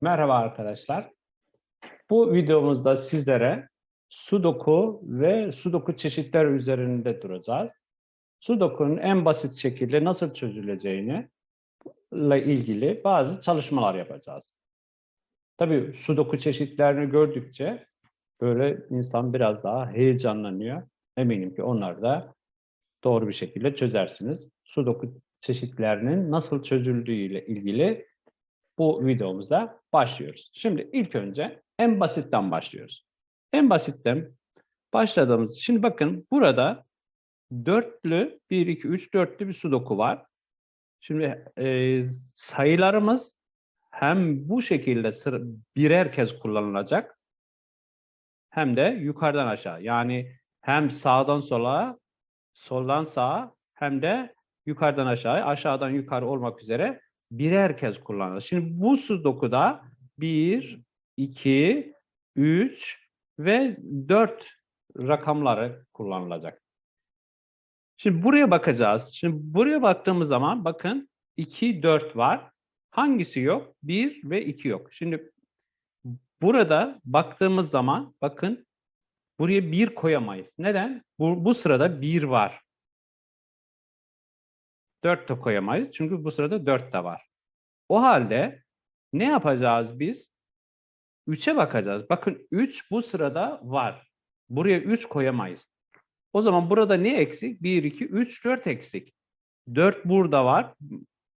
Merhaba arkadaşlar. Bu videomuzda sizlere Sudoku ve Sudoku çeşitler üzerinde duracağız. Sudoku'nun en basit şekilde nasıl çözüleceğini ile ilgili bazı çalışmalar yapacağız. Tabii Sudoku çeşitlerini gördükçe böyle insan biraz daha heyecanlanıyor. Eminim ki onlar da doğru bir şekilde çözersiniz. Sudoku çeşitlerinin nasıl çözüldüğü ile ilgili bu videomuzda başlıyoruz. Şimdi ilk önce en basitten başlıyoruz. En basitten başladığımız, şimdi bakın burada dörtlü, 1, 2, 3, dörtlü bir sudoku var. Şimdi e, sayılarımız hem bu şekilde sıra, birer kez kullanılacak hem de yukarıdan aşağı. Yani hem sağdan sola, soldan sağa hem de yukarıdan aşağı, aşağıdan yukarı olmak üzere birer kez kullanılır. Şimdi bu sudokuda 1, 2, 3 ve 4 rakamları kullanılacak. Şimdi buraya bakacağız. Şimdi buraya baktığımız zaman bakın 2, 4 var. Hangisi yok? 1 ve 2 yok. Şimdi burada baktığımız zaman bakın buraya 1 koyamayız. Neden? Bu, bu sırada 1 var. 4 de koyamayız. Çünkü bu sırada 4 de var. O halde ne yapacağız biz? 3'e bakacağız. Bakın 3 bu sırada var. Buraya 3 koyamayız. O zaman burada ne eksik? 1, 2, 3, 4 eksik. 4 burada var.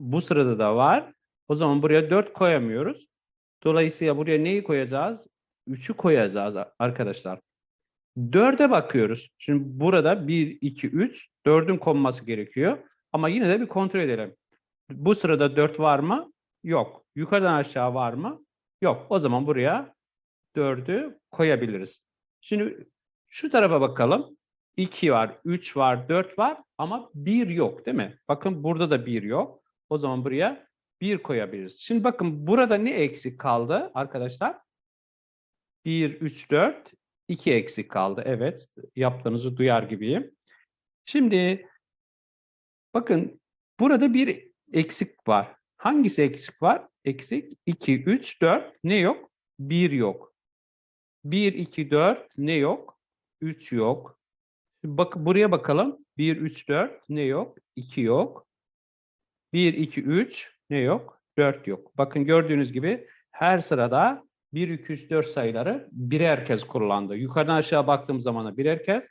Bu sırada da var. O zaman buraya 4 koyamıyoruz. Dolayısıyla buraya neyi koyacağız? 3'ü koyacağız arkadaşlar. 4'e bakıyoruz. Şimdi burada 1, 2, 3. 4'ün konması gerekiyor. Ama yine de bir kontrol edelim. Bu sırada 4 var mı? Yok. Yukarıdan aşağı var mı? Yok. O zaman buraya 4'ü koyabiliriz. Şimdi şu tarafa bakalım. 2 var, 3 var, 4 var ama 1 yok değil mi? Bakın burada da 1 yok. O zaman buraya 1 koyabiliriz. Şimdi bakın burada ne eksik kaldı arkadaşlar? 1, 3, 4, 2 eksik kaldı. Evet, yaptığınızı duyar gibiyim. Şimdi bakın burada bir eksik var. Hangisi eksik var? Eksik 2, 3, 4 ne yok? 1 yok. 1, 2, 4 ne yok? 3 yok. Bak buraya bakalım. 1, 3, 4 ne yok? 2 yok. 1, 2, 3 ne yok? 4 yok. Bakın gördüğünüz gibi her sırada 1, 2, 3, 4 sayıları birer kez kullandı. Yukarıdan aşağı baktığımız zaman da birer kez.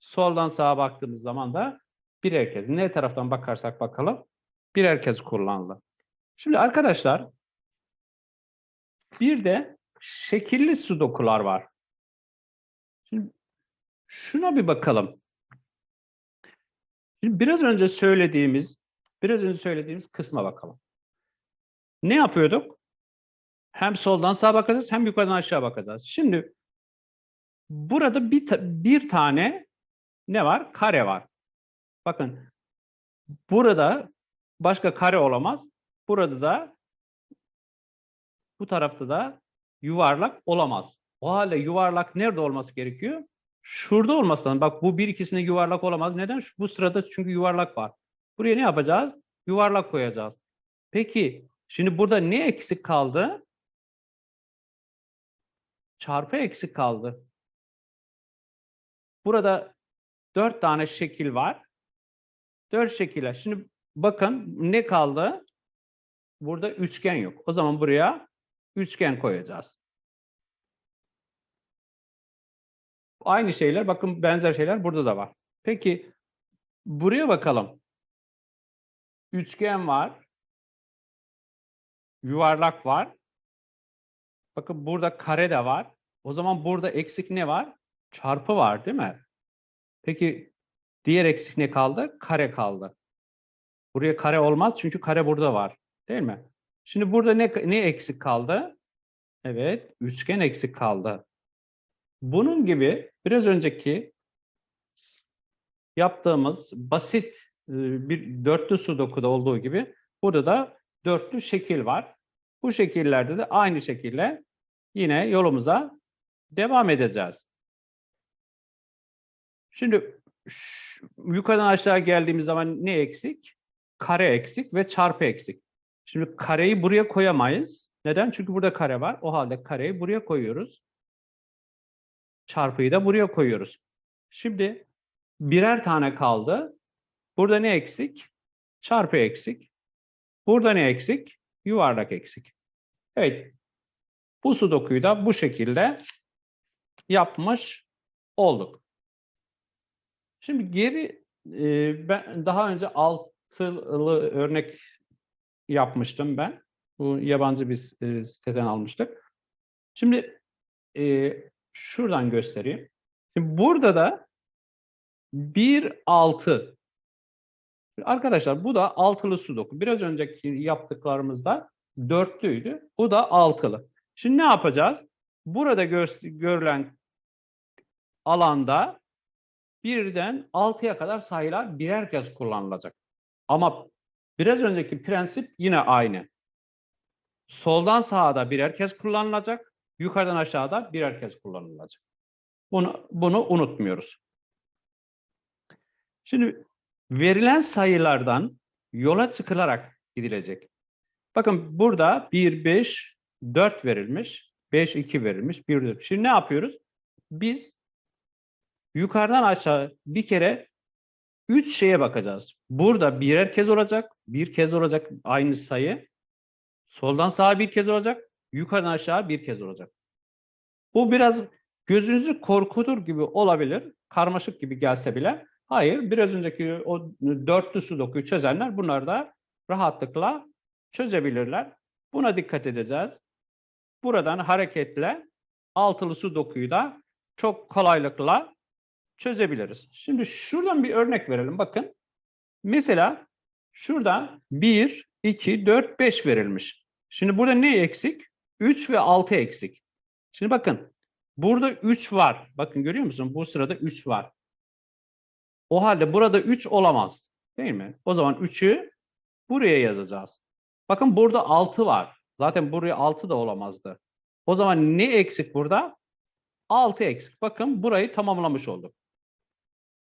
Soldan sağa baktığımız zaman da birer kez. Ne taraftan bakarsak bakalım birer kez kullanıldı. Şimdi arkadaşlar bir de şekilli sudokular var. Şimdi şuna bir bakalım. Şimdi biraz önce söylediğimiz biraz önce söylediğimiz kısma bakalım. Ne yapıyorduk? Hem soldan sağa bakacağız hem yukarıdan aşağı bakacağız. Şimdi burada bir, ta bir tane ne var? Kare var. Bakın burada başka kare olamaz. Burada da bu tarafta da yuvarlak olamaz. O halde yuvarlak nerede olması gerekiyor? Şurada olması lazım. Bak bu bir ikisine yuvarlak olamaz. Neden? Bu sırada çünkü yuvarlak var. Buraya ne yapacağız? Yuvarlak koyacağız. Peki şimdi burada ne eksik kaldı? Çarpı eksik kaldı. Burada dört tane şekil var. Dört şekiller. Şimdi bakın ne kaldı? Burada üçgen yok. O zaman buraya üçgen koyacağız. Aynı şeyler, bakın benzer şeyler burada da var. Peki buraya bakalım. Üçgen var. Yuvarlak var. Bakın burada kare de var. O zaman burada eksik ne var? Çarpı var değil mi? Peki diğer eksik ne kaldı? Kare kaldı. Buraya kare olmaz çünkü kare burada var. Değil mi? Şimdi burada ne, ne eksik kaldı? Evet, üçgen eksik kaldı. Bunun gibi biraz önceki yaptığımız basit e, bir dörtlü sudokuda olduğu gibi burada da dörtlü şekil var. Bu şekillerde de aynı şekilde yine yolumuza devam edeceğiz. Şimdi yukarıdan aşağı geldiğimiz zaman ne eksik? Kare eksik ve çarpı eksik. Şimdi kareyi buraya koyamayız. Neden? Çünkü burada kare var. O halde kareyi buraya koyuyoruz. Çarpıyı da buraya koyuyoruz. Şimdi birer tane kaldı. Burada ne eksik? Çarpı eksik. Burada ne eksik? Yuvarlak eksik. Evet. Bu sudokuyu da bu şekilde yapmış olduk. Şimdi geri e, ben daha önce altılı örnek yapmıştım ben. Bu yabancı bir e, siteden almıştık. Şimdi e, şuradan göstereyim. Şimdi burada da 1 6 Arkadaşlar bu da altılı sudoku. Biraz önceki yaptıklarımızda dörtlüydü. Bu da altılı. Şimdi ne yapacağız? Burada gö- görülen alanda birden 6'ya kadar sayılar birer kez kullanılacak. Ama biraz önceki prensip yine aynı. Soldan sağa da birer kez kullanılacak, yukarıdan aşağıda birer kez kullanılacak. Bunu, bunu unutmuyoruz. Şimdi verilen sayılardan yola çıkılarak gidilecek. Bakın burada 1, 5, 4 verilmiş, 5, 2 verilmiş, 1, 4. Şimdi ne yapıyoruz? Biz yukarıdan aşağı bir kere 3 şeye bakacağız. Burada birer kez olacak, bir kez olacak aynı sayı. Soldan sağa bir kez olacak, yukarıdan aşağı bir kez olacak. Bu biraz gözünüzü korkutur gibi olabilir, karmaşık gibi gelse bile. Hayır, biraz önceki o dörtlü sudokuyu çözenler bunlar da rahatlıkla çözebilirler. Buna dikkat edeceğiz. Buradan hareketle altılı sudokuyu da çok kolaylıkla çözebiliriz. Şimdi şuradan bir örnek verelim. Bakın. Mesela şurada 1, 2, 4, 5 verilmiş. Şimdi burada ne eksik? 3 ve 6 eksik. Şimdi bakın. Burada 3 var. Bakın görüyor musun? Bu sırada 3 var. O halde burada 3 olamaz. Değil mi? O zaman 3'ü buraya yazacağız. Bakın burada 6 var. Zaten buraya 6 da olamazdı. O zaman ne eksik burada? 6 eksik. Bakın burayı tamamlamış olduk.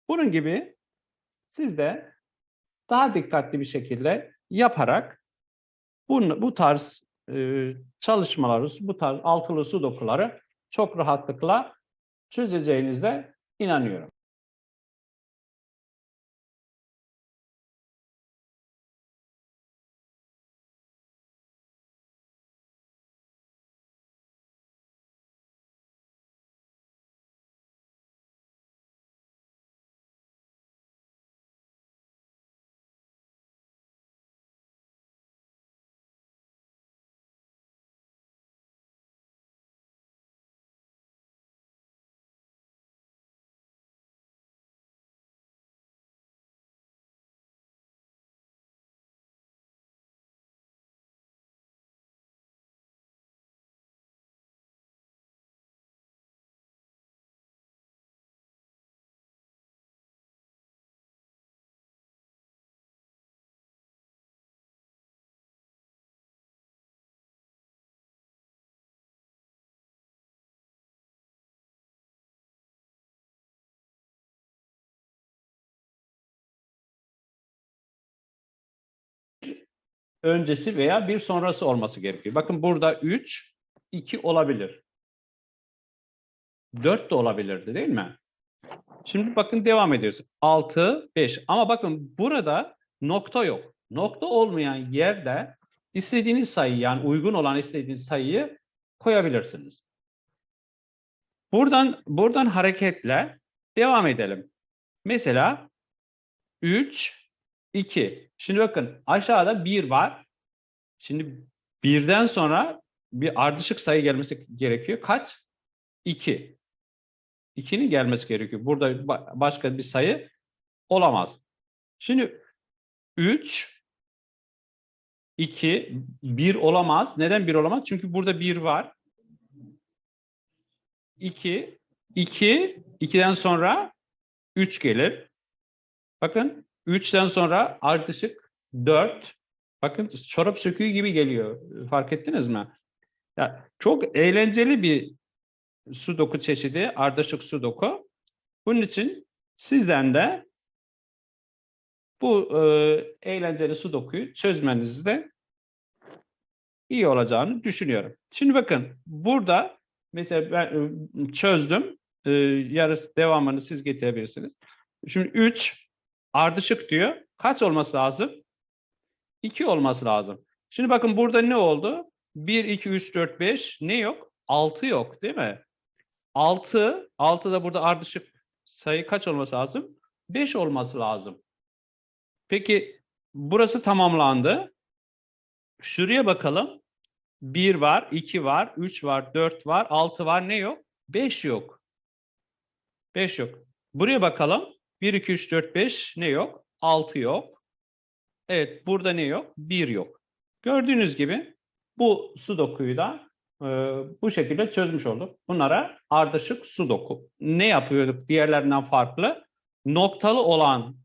Bunun gibi siz de daha dikkatli bir şekilde yaparak bu, bu tarz e, çalışmaları, bu tarz altılı sudokuları çok rahatlıkla çözeceğinize inanıyorum. Öncesi veya bir sonrası olması gerekiyor. Bakın burada 3, 2 olabilir. 4 de olabilirdi değil mi? Şimdi bakın devam ediyoruz. 6, 5. Ama bakın burada nokta yok. Nokta olmayan yerde istediğiniz sayı yani uygun olan istediğiniz sayıyı koyabilirsiniz. Buradan buradan hareketle devam edelim. Mesela 3, 2. Şimdi bakın aşağıda 1 var. Şimdi birden sonra bir ardışık sayı gelmesi gerekiyor. Kaç? 2. 2'nin gelmesi gerekiyor. Burada başka bir sayı olamaz. Şimdi 3 2 1 olamaz. Neden 1 olamaz? Çünkü burada 1 var. 2 2 2'den sonra 3 gelir. Bakın 3'ten sonra ardışık 4. Bakın çorap söküğü gibi geliyor. Fark ettiniz mi? Ya, çok eğlenceli bir sudoku çeşidi, ardışık sudoku. Bunun için sizden de bu e, eğlenceli sudokuyu çözmenizi de iyi olacağını düşünüyorum. Şimdi bakın burada mesela ben e, çözdüm. E, yarısı devamını siz getirebilirsiniz. Şimdi 3 ardışık diyor. Kaç olması lazım? 2 olması lazım. Şimdi bakın burada ne oldu? 1, 2, 3, 4, 5 ne yok? 6 yok değil mi? 6, 6 da burada ardışık sayı kaç olması lazım? 5 olması lazım. Peki burası tamamlandı. Şuraya bakalım. 1 var, 2 var, 3 var, 4 var, 6 var. Ne yok? 5 yok. 5 yok. Buraya bakalım. 1, 2, 3, 4, 5 ne yok? 6 yok. Evet burada ne yok? 1 yok. Gördüğünüz gibi bu sudokuyu da e, bu şekilde çözmüş olduk. Bunlara ardışık sudoku. Ne yapıyorduk diğerlerinden farklı? Noktalı olan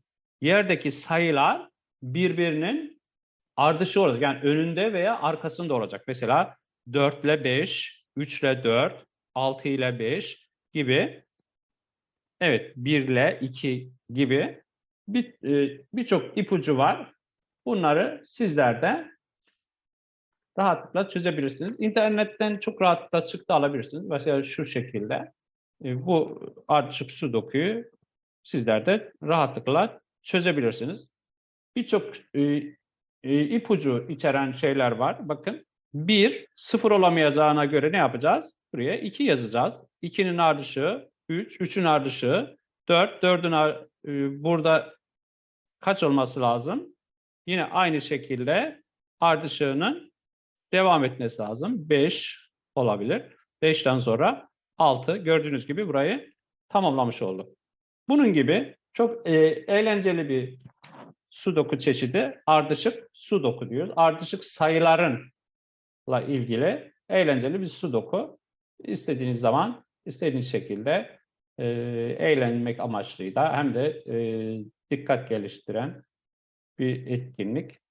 yerdeki sayılar birbirinin ardışığı olacak. Yani önünde veya arkasında olacak. Mesela 4 ile 5, 3 ile 4, 6 ile 5 gibi. Evet 1 ile 2 gibi bir e, birçok ipucu var. Bunları sizler de rahatlıkla çözebilirsiniz. İnternetten çok rahatlıkla çıktı alabilirsiniz. Mesela şu şekilde. E, bu ardışık sudokuyu sizler de rahatlıkla çözebilirsiniz. Birçok e, ipucu içeren şeyler var. Bakın 1, 0 olamayacağına göre ne yapacağız? Buraya 2 yazacağız. 2'nin ardışığı 3, 3'ün ardışığı 4, 4'ün ar- e, burada kaç olması lazım? Yine aynı şekilde ardışığının devam etmesi lazım. 5 olabilir. 5'ten sonra 6. Gördüğünüz gibi burayı tamamlamış olduk. Bunun gibi çok e, eğlenceli bir sudoku çeşidi ardışık sudoku diyoruz. Ardışık sayılarınla ilgili eğlenceli bir sudoku. İstediğiniz zaman, istediğiniz şekilde e, eğlenmek amaçlıyla hem de e, dikkat geliştiren bir etkinlik.